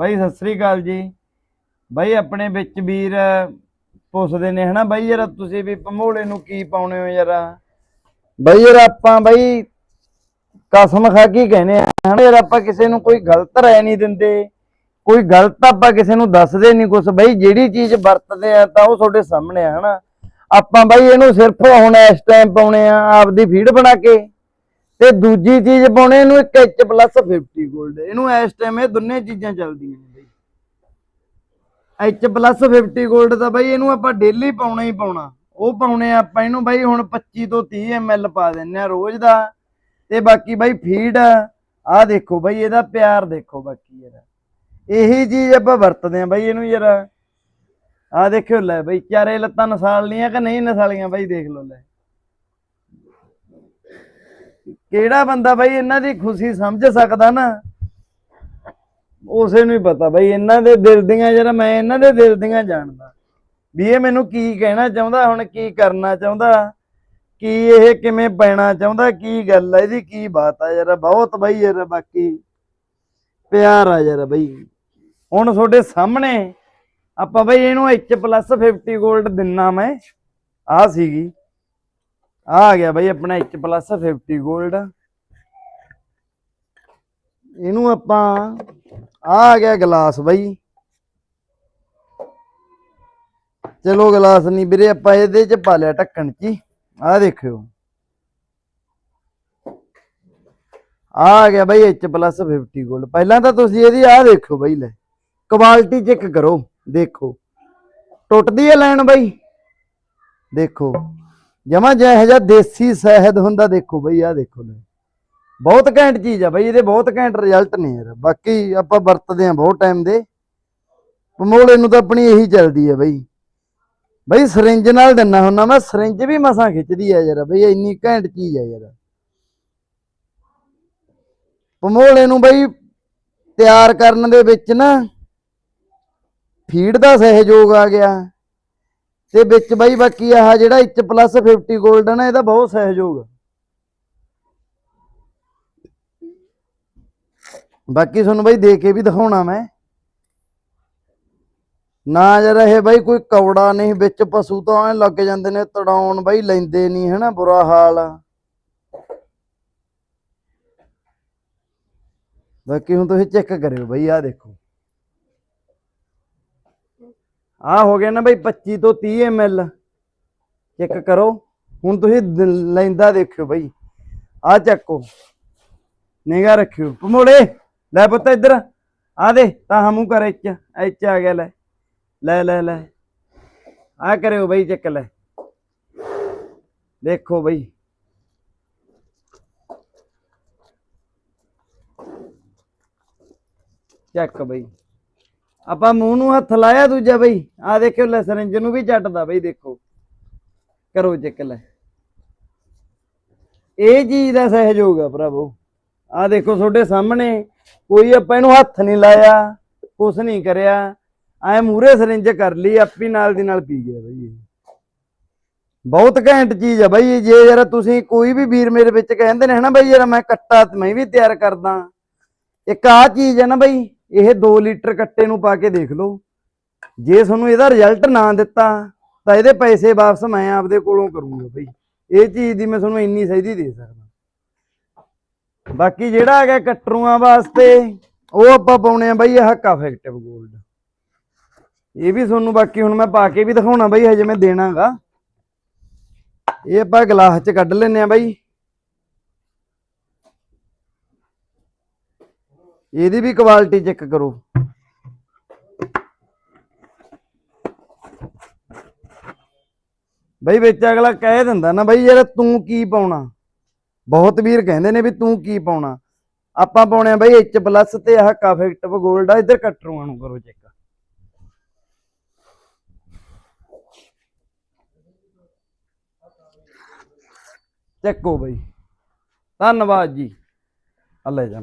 ਬਾਈ, ਸਤਿ ਸ੍ਰੀ ਅਕਾਲ ਜੀ। ਬਾਈ, ਆਪਣੇ ਵਿੱਚ ਵੀਰ ਪੁੱਛਦੇ ਨੇ, ਹਨਾ ਬਾਈ ਯਾਰ ਤੁਸੀਂ ਵੀ ਭਮੋਲੇ ਨੂੰ ਕੀ ਪਾਉਣੇ ਹੋ ਯਾਰ ਬਾਈ ਯਾਰ ਆਪਾਂ ਬਾਈ ਕਸਮ ਖਾ ਕੇ ਹੀ ਕਹਿੰਦੇ ਆ, ਹਨਾ ਯਾਰ, ਆਪਾਂ ਕਿਸੇ ਨੂੰ ਕੋਈ ਗਲਤ ਰਾਏ ਨਹੀਂ ਦਿੰਦੇ, ਕੋਈ ਗਲਤ ਆਪਾਂ ਕਿਸੇ ਨੂੰ ਦੱਸਦੇ ਨਹੀਂ ਕੁਛ, ਬਾਈ ਜਿਹੜੀ ਚੀਜ਼ ਵਰਤਦੇ ਆ ਤਾਂ ਉਹ ਤੁਹਾਡੇ ਸਾਹਮਣੇ ਆ, ਹਨਾ। ਆਪਾਂ ਬਾਈ ਇਹਨੂੰ ਸਿਰਫ ਹੁਣ ਇਸ ਟਾਈਮ ਪਾਉਣੇ ਆ, ਆਪਦੀ ਫੀਡ ਬਣਾ ਕੇ। ਤੇ ਦੂਜੀ ਚੀਜ਼ ਪਾਉਣੇ, ਇਹਨੂੰ ਇੱਕ ਐਚ ਪਲੱਸ 50 골ਡ ਇਹਨੂੰ ਇਸ ਟਾਈਮ ਇਹ ਦੋਨੇ ਚੀਜ਼ਾਂ ਚੱਲਦੀਆਂ ਨੇ ਬਈ। ਐਚ ਪਲੱਸ 50 골ਡ ਤਾਂ ਬਈ ਇਹਨੂੰ ਆਪਾਂ ਡੇਲੀ ਪਾਉਣਾ ਹੀ ਪਾਉਣਾ। ਉਹ ਪਾਉਣੇ ਆਪਾਂ ਇਹਨੂੰ ਬਈ ਹੁਣ 25 ਤੋਂ 30 ml ਪਾ ਦਿੰਨੇ ਆ ਰੋਜ਼ ਦਾ। ਤੇ ਬਾਕੀ ਬਈ ਫੀਡ ਆਹ ਦੇਖੋ ਬਾਈ ਇਹਦਾ ਪਿਆਰ ਦੇਖੋ ਬਾਕੀ ਯਾਰ ਇਹੀ ਚੀਜ਼ ਆਪਾਂ ਵਰਤਦੇ ਆ ਬਾਈ ਇਹਨੂੰ ਯਾਰ। ਆਹ ਦੇਖਿਓ ਲੈ ਬਈ, ਚਾਰੇ ਲੱਤਾਂ ਨਸਾਲੀਆਂ ਕਿ ਨਹੀਂ ਨਸਾਲੀਆਂ ਬਾਈ, ਦੇਖ ਲਓ ਲੈ। ਕਿਹੜਾ ਬੰਦਾ ਬਾਈ ਇਹਨਾਂ ਦੀ ਖੁਸ਼ੀ ਸਮਝ ਸਕਦਾ ਨਾ? ਉਸੇ ਨੂੰ ਹੀ ਪਤਾ ਬਾਈ ਇਹਨਾਂ ਦੇ ਦਿਲ ਦੀਆਂ ਜਿਹੜਾ ਮੈਂ ਇਹਨਾਂ ਦੇ ਦਿਲ ਦੀਆਂ ਜਾਣਦਾ। ਵੀ ਇਹ ਮੈਨੂੰ ਕੀ ਕਹਿਣਾ ਚਾਹੁੰਦਾ, ਹੁਣ ਕੀ ਕਰਨਾ ਚਾਹੁੰਦਾ? ਕੀ ਇਹ ਕਿਵੇਂ ਪੈਣਾ ਚਾਹੁੰਦਾ? ਕੀ ਗੱਲ ਆ? ਇਹਦੀ ਕੀ ਬਾਤ ਆ ਯਾਰ? ਬਹੁਤ ਬਾਈ ਯਾਰ, ਬਾਕੀ ਪਿਆਰ ਆ ਯਾਰ ਬਾਈ। ਹੁਣ ਤੁਹਾਡੇ ਸਾਹਮਣੇ ਆਪਾਂ ਬਾਈ ਇਹਨੂੰ H+ 50 골ਡ ਦਿੰਨਾ ਮੈਂ। ਆ ਸੀਗੀ। ਆ ਆ ਗਿਆ ਬਾਈ ਆਪਣਾ H+ 50 골ਡ ਇਹਨੂੰ ਆਪਾਂ, ਆ ਆ ਗਿਆ ਗਲਾਸ ਬਾਈ। ਚਲੋ ਗਲਾਸ ਨਹੀਂ ਵੀਰੇ, ਆਪਾਂ ਇਹਦੇ ਚ ਪਾ ਲਿਆ ਢੱਕਣ ਚ ਆ ਦੇਖਿਓ। ਆ ਗਿਆ ਬਾਈ H+ 50 골ਡ ਪਹਿਲਾਂ ਤਾਂ ਤੁਸੀਂ ਇਹਦੀ ਆ ਦੇਖੋ ਬਾਈ, ਲੈ। ਕੁਆਲਿਟੀ ਚੈੱਕ ਕਰੋ, ਦੇਖੋ। ਟੁੱਟਦੀ ਹੈ ਲੈਣ ਬਾਈ। ਦੇਖੋ। ਜਮਾ ਜਿਹੋ ਜਿਹਾ ਦੇਸੀ ਸ਼ਹਿਦ ਹੁੰਦਾ, ਦੇਖੋ ਬਈ, ਆਹ ਦੇਖੋ ਲੈ। ਬਹੁਤ ਘੈਂਟ ਚੀਜ਼ ਆ ਬਈ, ਇਹਦੇ ਬਹੁਤ ਘੈਂਟ ਰਿਜ਼ਲਟ ਨੇ ਯਾਰ। ਬਾਕੀ ਆਪਾਂ ਵਰਤਦੇ ਆ ਬਹੁਤ ਟਾਈਮ ਦੇ। ਪਮੋਲੇ ਨੂੰ ਤਾਂ ਆਪਣੀ ਇਹੀ ਚੱਲਦੀ ਆ ਬਈ। ਬਈ ਸਰਿੰਜ ਨਾਲ ਦਿੰਨਾ ਹੁੰਨਾ ਮੈਂ ਸਰਿੰਜ ਵੀ ਮਸਾਂ ਖਿੱਚਦੀ ਆ ਯਾਰ, ਬਈ ਇੰਨੀ ਘੈਂਟ ਚੀਜ਼ ਆ ਯਾਰ। ਪਮੋਲੇ ਨੂੰ ਬਈ ਤਿਆਰ ਕਰਨ ਦੇ ਵਿੱਚ ਨਾ, ਫੀਡ ਦਾ ਸਹਿਯੋਗ ਆ ਗਿਆ। ਤੇ ਵਿੱਚ ਬਾਈ ਬਾਕੀ ਆਹ ਜਿਹੜਾ H+ 50 골ਡ ਹੈ ਇਹਦਾ ਬਹੁਤ ਸਹਿਯੋਗ ਬਾਕੀ ਤੁਹਾਨੂੰ ਬਾਈ ਦੇ ਕੇ ਵੀ ਦਿਖਾਉਣਾ ਮੈਂ। ਨਾ ਜਰਾ ਇਹ ਬਾਈ ਕੋਈ ਕੌੜਾ ਨਹੀਂ, ਵਿੱਚ ਪਸ਼ੂ ਤਾਂ ਐ ਲੱਗ ਜਾਂਦੇ ਨੇ, ਤੜਾਉਣ ਬਾਈ ਲੈਂਦੇ ਨਹੀਂ, ਹਨਾ, ਬੁਰਾ ਹਾਲ ਬਾਕੀ ਹੁਣ ਤੁਸੀਂ ਚੈੱਕ ਕਰਿਓ ਬਾਈ, ਆਹ ਦੇਖੋ। ਆ ਹੋ ਗਿਆ ਨਾ ਬਈ 25 ਤੋਂ 30 ml ਚੈੱਕ ਕਰੋ। ਹੁਣ ਤੁਸੀਂ ਲੈਂਦਾ ਦੇਖਿਓ ਬਈ। ਆ ਚੱਕੋ। ਨਿਗਾ ਰੱਖਿਓ। ਪਮੋੜੇ ਲੈ ਪੁੱਤ ਇੱਧਰ। ਆ ਦੇ, ਤਾਂ ਹਮੂ ਕਰ ਇੱਚ ਇੱਚ ਆ ਗਿਆ, ਲੈ। ਲੈ ਲੈ ਲੈ। ਆ ਕਰਿਓ ਬਈ ਚੱਕ, ਲੈ। ਦੇਖੋ ਬਈ। ਚੱਕ ਬਈ। ਆਪਾਂ ਮੂੰਹ ਨੂੰ ਹੱਥ ਲਾਇਆ ਦੂਜਾ ਬਈ। ਆ ਦੇਖਿਓ ਲੈ, ਸਰਿੰਜ ਨੂੰ ਵੀ ਚੱਟਦਾ ਬਈ, ਦੇਖੋ। ਕਰੋ ਚੱਕ ਲੈ। ਇਹ ਚੀਜ਼ ਦਾ ਸਹਿਯੋਗ ਆ ਭਰਾਵੋ। ਆ ਦੇਖੋ ਤੁਹਾਡੇ ਸਾਹਮਣੇ, ਕੋਈ ਆਪਾਂ ਇਹਨੂੰ ਹੱਥ ਨਹੀਂ ਲਾਇਆ, ਕੁਛ ਨਹੀਂ ਕਰਿਆ। ਐ ਮੂਰੇ ਸਰਿੰਜ ਕਰ ਲਈ, ਆਪੀ ਨਾਲ ਦੀ ਨਾਲ ਪੀ ਗਿਆ ਬਈ ਇਹ। ਬਹੁਤ ਘੈਂਟ ਚੀਜ਼ ਆ ਬਾਈ ਜੇ ਯਾਰ ਤੁਸੀਂ ਕੋਈ ਵੀ ਵੀਰ ਮੇਰੇ ਵਿੱਚ ਕਹਿੰਦੇ ਨੇ, ਹਨਾ ਬਈ ਯਾਰ ਮੈਂ ਕੱਟਾ ਮੈਂ ਵੀ ਤਿਆਰ ਕਰਦਾ। ਇੱਕ ਆ ਚੀਜ਼ ਹੈ ਨਾ ਬਈ ਇਹ 2 ਲੀਟਰ ਕੱਟੇ ਨੂੰ ਪਾ ਕੇ ਦੇਖ ਲਓ। ਜੇ ਤੁਹਾਨੂੰ ਇਹਦਾ ਰਿਜ਼ਲਟ ਨਾ ਦਿੱਤਾ, ਤਾਂ ਇਹਦੇ ਪੈਸੇ ਵਾਪਸ ਮੈਂ ਆਪਦੇ ਕੋਲੋਂ ਕਰੂੰਗਾ ਬਈ। ਇਹ ਚੀਜ਼ ਦੀ ਮੈਂ ਤੁਹਾਨੂੰ ਇੰਨੀ ਸਹੀਦੀ ਦੇ ਸਕਦਾ। ਬਾਕੀ ਜਿਹੜਾ ਹੈਗਾ ਕਟਰੂਆਂ ਵਾਸਤੇ, ਉਹ ਆਪਾਂ ਪਾਉਣੇ ਆ ਬਈ ਇਹ ਹੱਕਾ ਇਫੈਕਟਿਵ 골ਡ ਇਹ ਵੀ ਤੁਹਾਨੂੰ ਬਾਕੀ ਹੁਣ ਮੈਂ ਪਾ ਕੇ ਵੀ ਦਿਖਾਉਣਾ ਬਈ, ਹਜੇ ਮੈਂ ਦੇਣਾਗਾ। ਇਹ ਆਪਾਂ ਗਲਾਸ 'ਚ ਕੱਢ ਲੈਨੇ ਆ ਬਈ। ਇਹਦੀ ਵੀ ਕੁਆਲਿਟੀ ਚੈੱਕ ਕਰੋ। ਬਈ ਵਿੱਚ ਅਗਲਾ ਕਹਿ ਦਿੰਦਾ ਨਾ, ਬਈ ਯਾਰ ਤੂੰ ਕੀ ਪਾਉਣਾ? ਬਹੁਤ ਵੀਰ ਕਹਿੰਦੇ ਨੇ ਵੀ ਤੂੰ ਕੀ ਪਾਉਣਾ? ਆਪਾਂ ਪਾਉਣੇ ਆ ਬਈ H+ ਪਲੱਸ ਤੇ ਆਹ ਕਾਫੈਕਟਿਵ 골ਡ ਆ, ਇੱਧਰ ਕੱਟਰੂਆਂ ਨੂੰ ਕਰੋ ਚੈੱਕ ਚੱਕੋ ਬਈ। ਧੰਨਵਾਦ ਜੀ। ਅੱਲੇ ਜਾਨ